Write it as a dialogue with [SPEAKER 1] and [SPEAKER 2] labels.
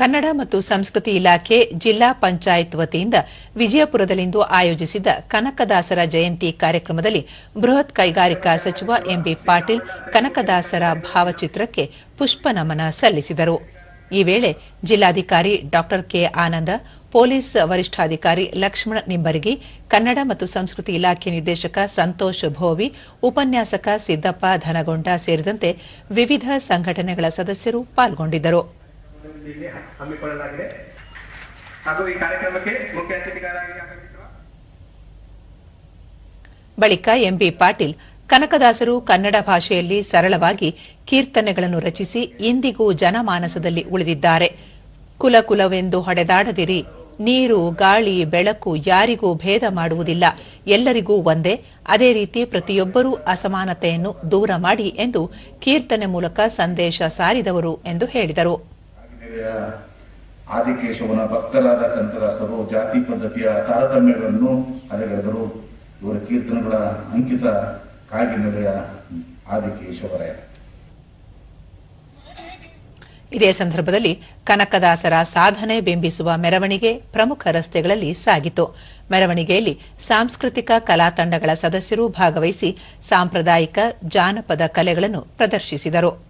[SPEAKER 1] ಕನ್ನಡ ಮತ್ತು ಸಂಸ್ಕೃತಿ ಇಲಾಖೆ ಜಿಲ್ಲಾ ಪಂಚಾಯತ್ ವತಿಯಿಂದ ವಿಜಯಪುರದಲ್ಲಿಂದು ಆಯೋಜಿಸಿದ್ದ ಕನಕದಾಸರ ಜಯಂತಿ ಕಾರ್ಯಕ್ರಮದಲ್ಲಿ ಬೃಹತ್ ಕೈಗಾರಿಕಾ ಸಚಿವ ಎಂಬಿ ಪಾಟೀಲ್ ಕನಕದಾಸರ ಭಾವಚಿತ್ರಕ್ಕೆ ಪುಷ್ಪನಮನ ಸಲ್ಲಿಸಿದರು. ಈ ವೇಳೆ ಜಿಲ್ಲಾಧಿಕಾರಿ ಡಾ ಕೆ ಆನಂದ, ಪೊಲೀಸ್ ವರಿಷ್ಠಾಧಿಕಾರಿ ಲಕ್ಷ್ಮಣ ನಿಂಬರಗಿ, ಕನ್ನಡ ಮತ್ತು ಸಂಸ್ಕೃತಿ ಇಲಾಖೆ ನಿರ್ದೇಶಕ ಸಂತೋಷ್ ಭೋವಿ, ಉಪನ್ಯಾಸಕ ಸಿದ್ದಪ್ಪ ಧನಗೊಂಡ ಸೇರಿದಂತೆ ವಿವಿಧ ಸಂಘಟನೆಗಳ ಸದಸ್ಯರು ಪಾಲ್ಗೊಂಡಿದ್ದರು.
[SPEAKER 2] ಇಲ್ಲಿ ಹಮ್ಮಿಕೊಳ್ಳಲಾಗಿದೆ. ಹಾಗೂ ಈ ಕಾರ್ಯಕ್ರಮಕ್ಕೆ ಮುಖ್ಯ ಅತಿಥಿಗಳಾಗಿ
[SPEAKER 1] ಬಳಿಕ ಎಂಬಿ ಪಾಟೀಲ್, ಕನಕದಾಸರು ಕನ್ನಡ ಭಾಷೆಯಲ್ಲಿ ಸರಳವಾಗಿ ಕೀರ್ತನೆಗಳನ್ನು ರಚಿಸಿ ಇಂದಿಗೂ ಜನಮಾನಸದಲ್ಲಿ ಉಳಿದಿದ್ದಾರೆ. ಕುಲ ಕುಲವೆಂದು ಹೊಡೆದಾಡದಿರಿ, ನೀರು, ಗಾಳಿ, ಬೆಳಕು ಯಾರಿಗೂ ಭೇದ ಮಾಡುವುದಿಲ್ಲ. ಎಲ್ಲರಿಗೂ ಒಂದೇ, ಅದೇ ರೀತಿ ಪ್ರತಿಯೊಬ್ಬರೂ ಅಸಮಾನತೆಯನ್ನು ದೂರ ಮಾಡಿ ಎಂದು ಕೀರ್ತನೆ ಮೂಲಕ ಸಂದೇಶ ಸಾರಿದವರು ಎಂದು ಹೇಳಿದರು.
[SPEAKER 3] ಆದಿಕೇಶವನ ಭಕ್ತರಾದ ಕನಕದಾಸರು ಜಾತಿ ಪದ್ಧತಿಯ ತಾರತಮ್ಯಗಳನ್ನು ಅಲೆಗಳೆದರು ಇವರ ಕೀರ್ತನೆಗಳ ಅಂಕಿತ ಕಾಗಿನೆಲೆಯ ಆದಿಕೇಶವರೇ.
[SPEAKER 1] ಇದೇ ಸಂದರ್ಭದಲ್ಲಿ ಕನಕದಾಸರ ಸಾಧನೆ ಬಿಂಬಿಸುವ ಮೆರವಣಿಗೆ ಪ್ರಮುಖ ರಸ್ತೆಗಳಲ್ಲಿ ಸಾಗಿತು. ಮೆರವಣಿಗೆಯಲ್ಲಿ ಸಾಂಸ್ಕೃತಿಕ ಕಲಾ ತಂಡಗಳ ಸದಸ್ಯರು ಭಾಗವಹಿಸಿ ಸಾಂಪ್ರದಾಯಿಕ ಜಾನಪದ ಕಲೆಗಳನ್ನು ಪ್ರದರ್ಶಿಸಿದರು.